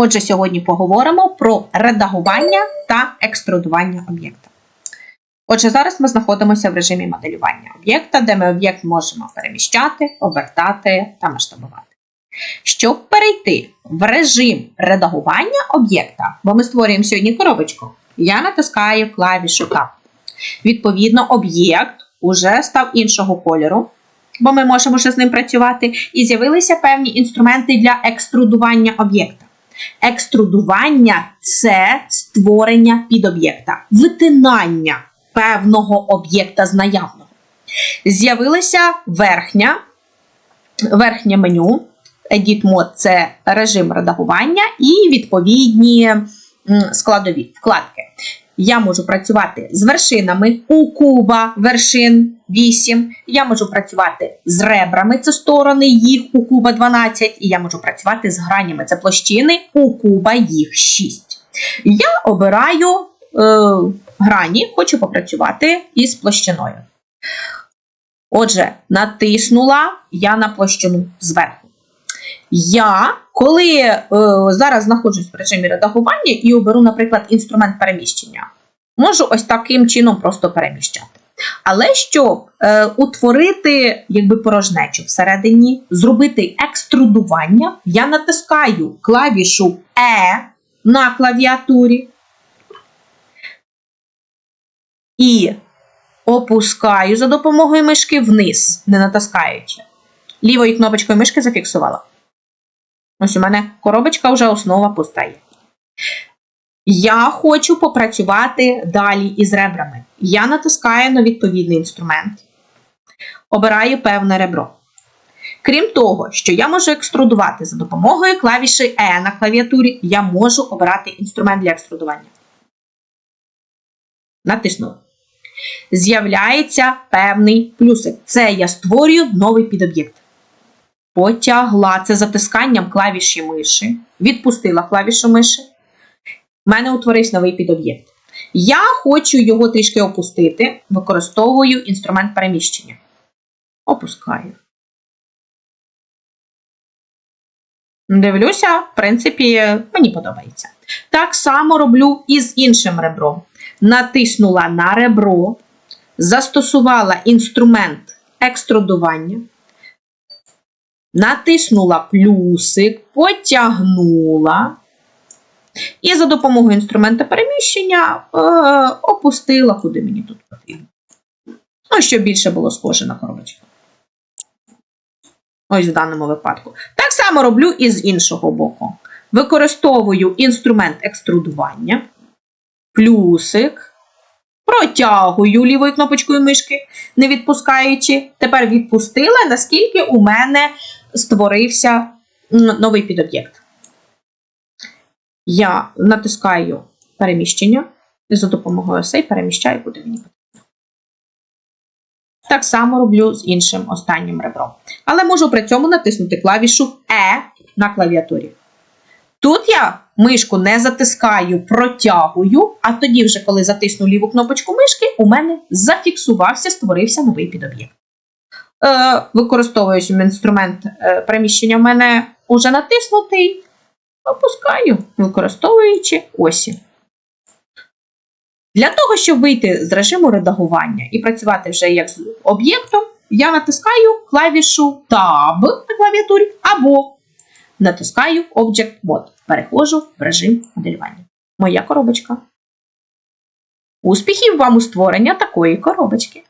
Отже, сьогодні поговоримо про редагування та екструдування об'єкта. Отже, зараз ми знаходимося в режимі моделювання об'єкта, де ми об'єкт можемо переміщати, обертати та масштабувати. Щоб перейти в режим редагування об'єкта, бо ми створюємо сьогодні коробочку, я натискаю клавішу Tab. Відповідно, об'єкт уже став іншого кольору, бо ми можемо вже з ним працювати, і з'явилися певні інструменти для екструдування об'єкта. Екструдування це створення підоб'єкта, витинання певного об'єкта з наявного. З'явилася верхня, верхнє меню. Edit Mode – це режим редагування і відповідні складові вкладки. Я можу працювати з вершинами у куба вершин 8. Я можу працювати з ребрами, це сторони їх у куба 12. І я можу працювати з гранями, це площини у куба їх 6. Я обираю е, грані, хочу попрацювати із площиною. Отже, натиснула я на площину зверху. Я, коли е, зараз знаходжусь в режимі редагування і оберу, наприклад, інструмент переміщення, можу ось таким чином просто переміщати. Але щоб е, утворити якби порожнечу всередині, зробити екструдування, я натискаю клавішу E на клавіатурі і опускаю за допомогою мишки вниз, не натискаючи. Лівою кнопочкою мишки зафіксувала. Ось у мене коробочка вже основа пустає. Я хочу попрацювати далі із ребрами. Я натискаю на відповідний інструмент, обираю певне ребро. Крім того, що я можу екструдувати за допомогою клавіші E на клавіатурі, я можу обирати інструмент для екструдування. Натиснула. З'являється певний плюсик. Це я створюю новий підоб'єкт. Потягла це затисканням клавіші миші, відпустила клавішу миші. У мене утворився новий підоб'єкт. Я хочу його трішки опустити, використовую інструмент переміщення. Опускаю. Дивлюся, в принципі, мені подобається. Так само роблю і з іншим ребром. Натиснула на ребро, застосувала інструмент екструдування. Натиснула плюсик, потягнула. І за допомогою інструмента переміщення е, опустила, куди мені тут потрібно. Ну, щоб більше було схоже на коробочку. Ось в даному випадку. Так само роблю і з іншого боку. Використовую інструмент екструдування, плюсик, протягую лівою кнопочкою мишки, не відпускаючи. Тепер відпустила, наскільки у мене створився новий підоб'єкт. Я натискаю переміщення і за допомогою осей переміщаю, куди мені потрібно. Так само роблю з іншим останнім ребром. Але можу при цьому натиснути клавішу E на клавіатурі. Тут я мишку не затискаю, протягую, а тоді, вже, коли затисну ліву кнопочку мишки, у мене зафіксувався, створився новий підоб'єкт. Е, використовуючи інструмент е, переміщення в мене вже натиснутий, опускаю, використовуючи осі. Для того, щоб вийти з режиму редагування і працювати вже як з об'єктом, я натискаю клавішу Tab на клавіатурі або натискаю Object Mode. Переходжу в режим моделювання. Моя коробочка. Успіхів вам у створення такої коробочки!